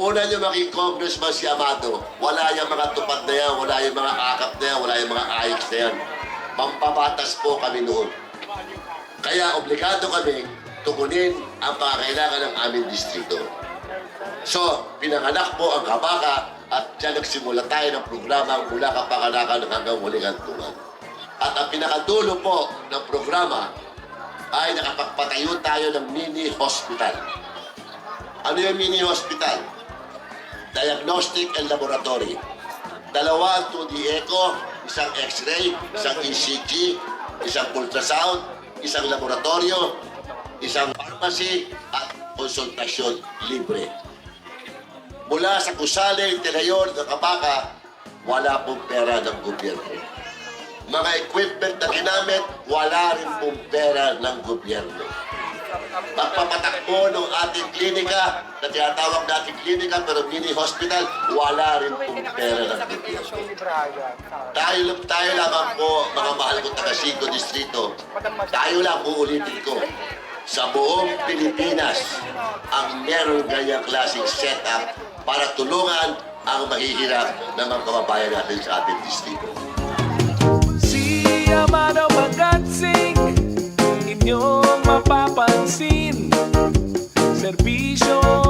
una niyo maging congressman si Amado, wala yung mga tupad na yan, wala yung mga akap na yan, wala yung mga ayos na yan. Pampabatas po kami noon. Kaya obligado kami tugunin ang pangangailangan ng aming distrito. So, pinanganak po ang Kabaka at dyan nagsimula tayo ng programa mula kapanganakan hanggang huling hantungan. At ang pinakadulo po ng programa ay nakapagpatayo tayo ng mini hospital. Ano yung mini hospital? Diagnostic and Laboratory. Dalawa ang 2D echo, isang x-ray, isang ECG, isang ultrasound, isang laboratorio, isang pharmacy, at konsultasyon libre. Mula sa Kusale, Telayon, ng Kabaka, wala pong pera ng gobyerno. Mga equipment na ginamit, wala rin pong pera ng gobyerno. Pagpapatakbo ng ating klinika, na tinatawag natin klinika pero mini hospital, wala rin pong pera ng gobyerno. Tayo, tayo lamang po, mga mahal kong taga Sigo Distrito, tayo lang uulitin ko. Sa buong Pilipinas, ang meron ganyang klaseng setup para tulungan ang mahihirap ng mga kababayan natin sa ating distrito. be sure